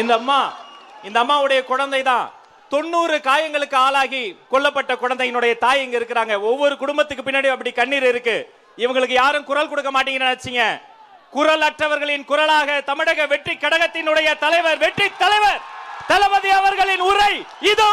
இந்த அம்மா இந்த அம்மாவுடைய குழந்தை தான். தொண்ணூறு காயங்களுக்கு ஆளாகி கொல்லப்பட்ட குழந்தையினுடைய தாய் இங்க இருக்கிறாங்க. ஒவ்வொரு குடும்பத்துக்கு பின்னாடி அப்படி கண்ணீர் இருக்கு. இவங்களுக்கு யாரும் குரல் கொடுக்க மாட்டீங்கன்னு நினைச்சீங்க. குரல் அற்றவர்களின் குரலாக தமிழக வெற்றி கடகத்தினுடைய தலைவர் வெற்றி தலைவர் தளபதி அவர்களின் உரை இதோ.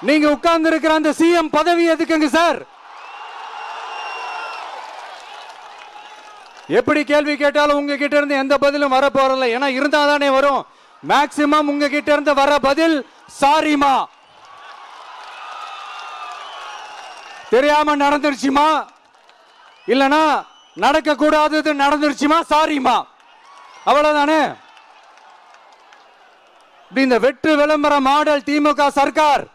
நீங்க உட்கார்ந்து இருக்கிற அந்த சிஎம் பதவி எதுக்குங்க சார்? எப்படி கேள்வி கேட்டாலும் உங்ககிட்ட இருந்து எந்த பதிலும் வர போறதில்ல. ஏன்னா இருந்தா தானே வரும். மேக்சிமம் உங்ககிட்ட இருந்து வர பதில் சாரிமா. தெரியாம நடந்துருச்சுமா? இல்லனா நடக்க கூடாதது நடந்துருச்சுமா? சாரிமா. அவ்வளவுதானே? இந்த வெற்று விளம்பர மாடல் திமுக சர்க்கார்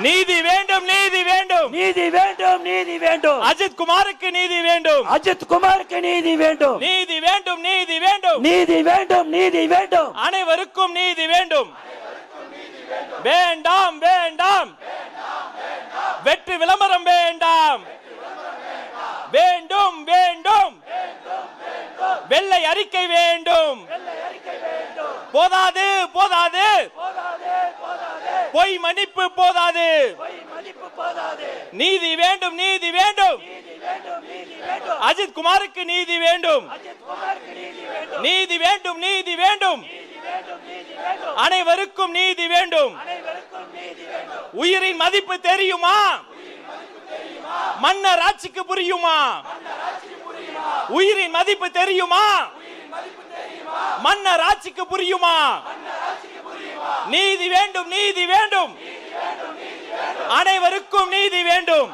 நீதி வேண்டும் நீதி வேண்டும். நீதி வேண்டும் நீதி வேண்டும். அஜித் குமாருக்கு நீதி வேண்டும். அஜித் குமாருக்கு நீதி வேண்டும். நீதி வேண்டும் நீதி வேண்டும். நீதி வேண்டும் நீதி வேண்டும். அனைவருக்கும் நீதி வேண்டும். வேண்டாம் வேண்டாம். வெற்றி விளம்பரம் வேண்டாம். வேண்டும் வேண்டும். வெள்ளை அறிக்கை வேண்டும். போதாது போதாது. பொய் மன்னிப்பு போதாது. நீதி வேண்டும் நீதி வேண்டும். அஜித் குமாருக்கு நீதி வேண்டும். நீதி வேண்டும். நீதி வேண்டும் அனைவருக்கும் நீதி வேண்டும். உயிரின் மதிப்பு தெரியுமா? மன்னர் ஆட்சிக்கு புரியுமா? உயிரின் மதிப்பு தெரியுமா? மன்னர் ஆட்சிக்கு புரியுமா? நீதி வேண்டும் நீதி வேண்டும். அனைவருக்கும் நீதி வேண்டும்.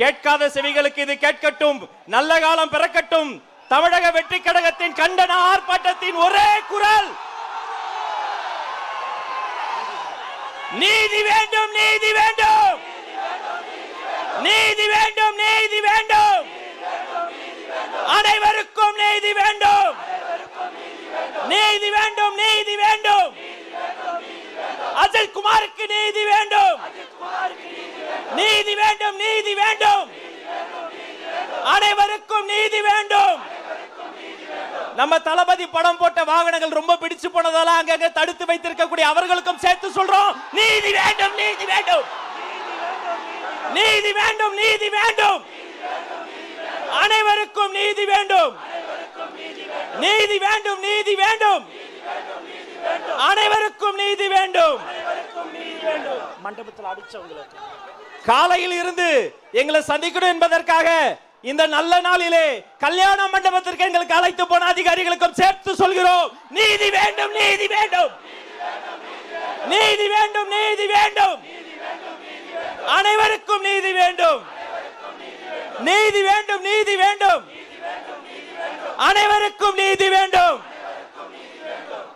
கேட்காத செவிகளுக்கு இது கேட்கட்டும். நல்ல காலம் பிறக்கட்டும். தமிழக வெற்றி கழகத்தின் கண்டன ஆர்ப்பாட்டத்தின் ஒரே குரல். நீதி வேண்டும் நீதி வேண்டும். நீதி வேண்டும் நீதி வேண்டும். அனைவருக்கும் நீதி வேண்டும் நீதி வேண்டும் நீதி வேண்டும் அஜய் குமாருக்கு நீதி வேண்டும்? நீதி வேண்டும் நீதி வேண்டும். அனைவருக்கும் நீதி வேண்டும். நம்ம தளபதி படம் போட்ட வாகனங்கள் ரொம்ப பிடிச்சு போனதால அங்கங்க தடுத்து வைத்திருக்கக்கூடிய அவர்களுக்கும் சேர்த்து சொல்றோம். நீதி வேண்டும் நீதி வேண்டும். நீதி வேண்டும் நீதி வேண்டும். அனைவருக்கும் நீதி வேண்டும். நீதி வேண்டும் நீதி வேண்டும். அனைவருக்கும் நீதி வேண்டும். மண்டபத்தில் அடிச்சவங்களுக்கு காலையில் இருந்து எங்களை சந்திக்கணும் என்பதற்காக இந்த நல்ல நாளிலே கல்யாண மண்டபத்திற்கு எங்களுக்கு அழைத்து போன அதிகாரிகளுக்கும் சேர்த்து சொல்கிறோம். நீதி வேண்டும் நீதி வேண்டும். நீதி வேண்டும் நீதி வேண்டும். அனைவருக்கும் நீதி வேண்டும். நீதி வேண்டும் நீதி வேண்டும். அனைவருக்கும் நீதி வேண்டும்.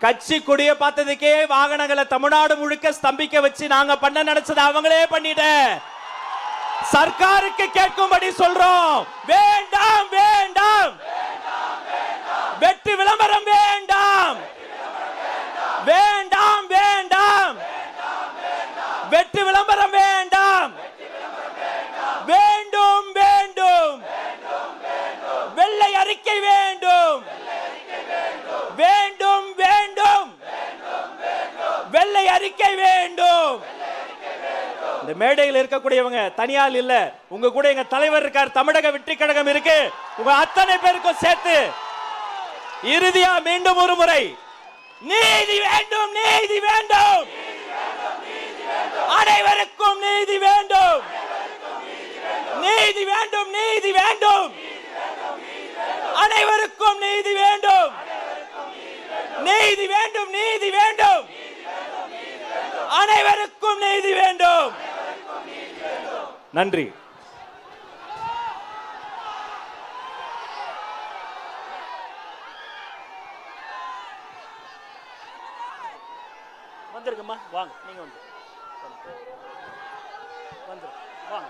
கட்சி கொடிய பார்த்ததுக்கே வாகனங்களை தமிழ்நாடு முழுக்க ஸ்தம்பிக்க வச்சு நாங்க பண்ண நினைச்சது அவங்களே பண்ணிட்ட. சர்க்காருக்கு கேட்கும்படி சொல்றோம். வேண்டாம் வேண்டாம். வெற்றி விளம்பரம் வேண்டாம். வேண்டாம் வேண்டாம். வெற்றி விளம்பரம் வேண்டாம் வேண்டும் வேண்டும் வெள்ளை அறிக்கை வேண்டும் வேண்டும் வேண்டும் வெள்ளை அறிக்கை வேண்டும் இந்த மேடையில் இருக்கக்கூடியவங்க தனியால் இல்ல. உங்க கூட எங்க தலைவர் இருக்கார் தமிழக வெற்றி கழகம் இருக்கு. உங்க அத்தனை பேருக்கும் சேர்த்து இறுதியா மீண்டும் ஒரு முறை நீதி வேண்டும் நீதி வேண்டும். அனைவருக்கும் நீதி வேண்டும். நீதி வேண்டும் நீதி வேண்டும். அனைவருக்கும் நீதி வேண்டும். நீதி வேண்டும் நீதி வேண்டும். அனைவருக்கும் நீதி வேண்டும். நன்றி. வந்துருங்கம்மா வாங்க நீங்க வந்து. வந்துரு வாங்க.